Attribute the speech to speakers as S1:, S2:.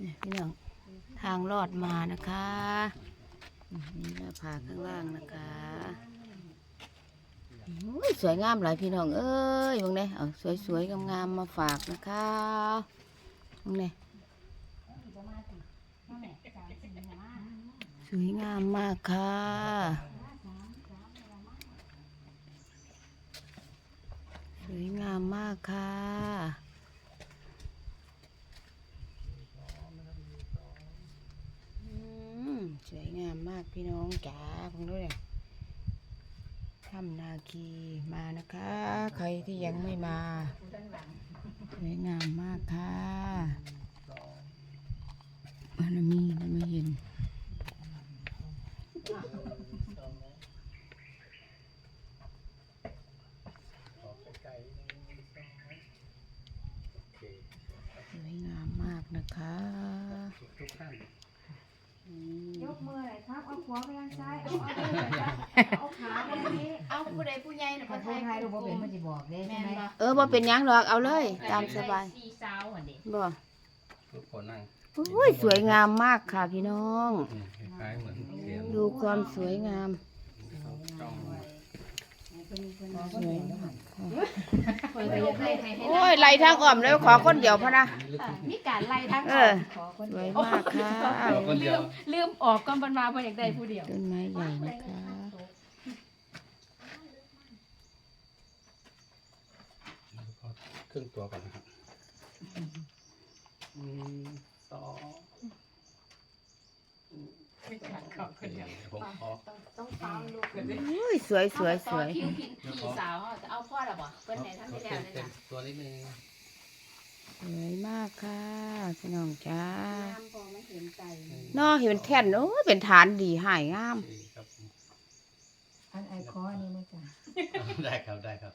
S1: นี่พี่น้องทางลอดมานะคะนี่หน้าผาข้างล่างนะคะอุ้ยสวยงามหลายพี่น้องเอ้ยมองเนี่ยเอาสวยๆงามๆมาฝากนะคะมองเนี่ยสวยงามมากค่ะสวยงามมากค่ะ อืมสวยงากพี่น้องจ๋าฟังด้วยเนี่ยถ้ำนาคีมานะคะ ใครที่ยังไม่มาสวยงามมากค่ะมันมีมันไม่เห็นสวยงามมากนะคะ
S2: ทุกท่าน
S3: ยกมือหน่อยครับ เอาขวาไปทางซ้าย เอาเอาเอาขาไปทางนี้
S4: เอาผู้ใดผู้ใหญ่น่ะ
S3: ขอโทษให้ลูกบ่เป็นมันจะบอกเด้
S4: แม่
S3: ใช่
S4: น
S3: ไหม
S4: บ่
S1: เออบ่เป็นหยังหรอกเอาเลย ตามสบาย
S4: สี่สาวหั่นเด้
S1: บ่
S2: ทุกคนนั่ง
S1: อุ้ยสวยงามมากค่ะพี่น้อง
S2: อืมคล้ายๆเหมือนเสียง
S1: ดูความสวยงาม
S2: จ้อง
S1: สวยมาก ค่ะ
S4: คอยไปยังให้ให้ให้
S1: โอ้ยไล่ทางอ้อมเลยขอคนเดียวพะนะ
S4: มีการไล่ทั้ง
S1: เออสวยมากค่ะ
S2: ขอคนเดียว
S4: ลืมออกก่อนบันมาบ่อยากได้ผู้เดียว
S1: ต้นไม้ใหญ่นะคะ
S2: ครึ่งตัวก่อนนะครับอืมสองผมขอ
S4: ต้องตามลูกเลย
S1: อุ้ยสวยสวยสวย
S4: คิวพินพี่สาวเขาจะเอาพ่อละบ่เพิ่นให้ทั้งที่แล้วเลย
S2: เต็ม
S4: น่ะ
S2: ตัวนิดนึง
S1: สวยมากค่ะพี่น้องจ้า
S4: น้ำพอมันเห็นใจ
S1: เนาะเห็นแท่นโอ้ยเป็นฐานดีหายงาม
S2: สี่ครับผม
S3: อันไอคออันนี้ไม่จ้ะ
S2: ได้ครับได้ครับ